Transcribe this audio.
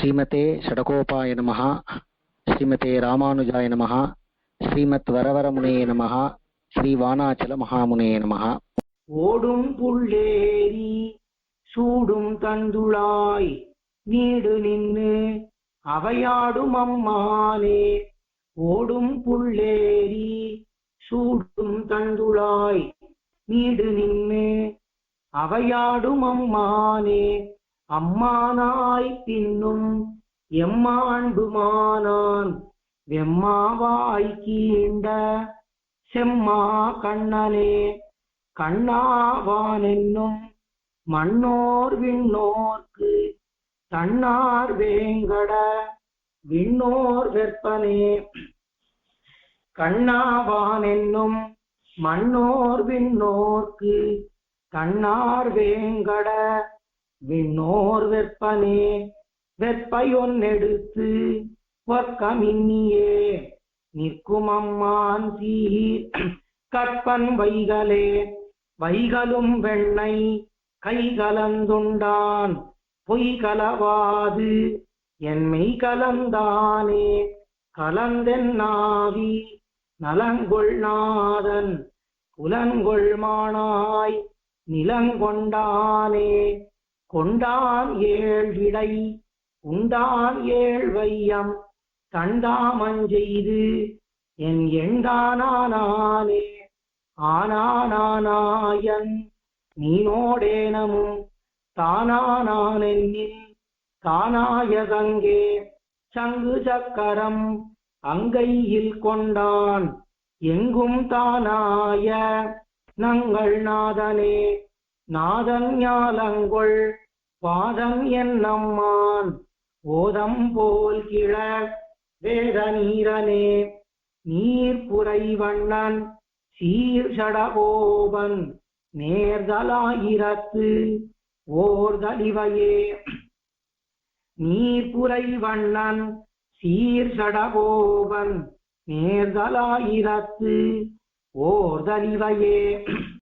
ஸ்ரீமதே ஷடகோபாய நமः ஸ்ரீமதே ராமானுஜாய நமः ஸ்ரீமத் வரவரமுனையே ஸ்ரீ வானாச்சல மகாமுனையே நம ஓடும் புள்ளேரி சூடும் தந்துளாய் நீடு நின்று அவையாடும் அம்மானே. ஓடும் புள்ளேரி சூடும் தந்துளாய் நீடு நின்று அவையாடும் அம்மானே. அம்மானாய் பின்னும் எம்மாண்டுமானான். வெம்மாவாய் கீண்ட செம்மா கண்ணனே கண்ணாவானென்னும் மண்ணோர் விண்ணோர்க்கு தன்னார் வேங்கட விண்ணோர் வெற்பனே. கண்ணாவானென்னும் மண்ணோர் விண்ணோர்க்கு தன்னார் வேங்கட விண்ணோர் வெற்பனே வெற்பையொன்னெடுத்து ஒக்கமின்னியே நிற்கும் அம்மான் சீர் கற்பன் வைகலே வைகளும் வெண்ணை கை கலந்துண்டான் பொய் கலவாது என்மை கலந்தானே கலந்தென்னாவி நலங்கொள் நாதன் புலங்கொள் மானாய் நிலங்கொண்டானே. கொண்டான் ஏழ் இடை உண்டான் ஏழ் வையம் தண்டாமஞ்செய்து என் எண்டானானே ஆனானாயன் நீனோடேனமும் தானானானென்னில் தானாயதங்கே சங்கு சக்கரம் அங்கையில் கொண்டான் எங்கும் தானாய நங்கள் நாதனே. நாதன் ஞாலங்கொள் பாதம் என்னம்மான் ஓதம் போல் கிழ வேத நீரனே நீர்புரை வண்ணன் சீர் சடகோபன் நேர்தலாயிரத்து ஓர்தலிவையே. நீர்புரை வண்ணன் சீர் சடகோபன் நேர்தலாயிரத்து ஓர்தலிவையே.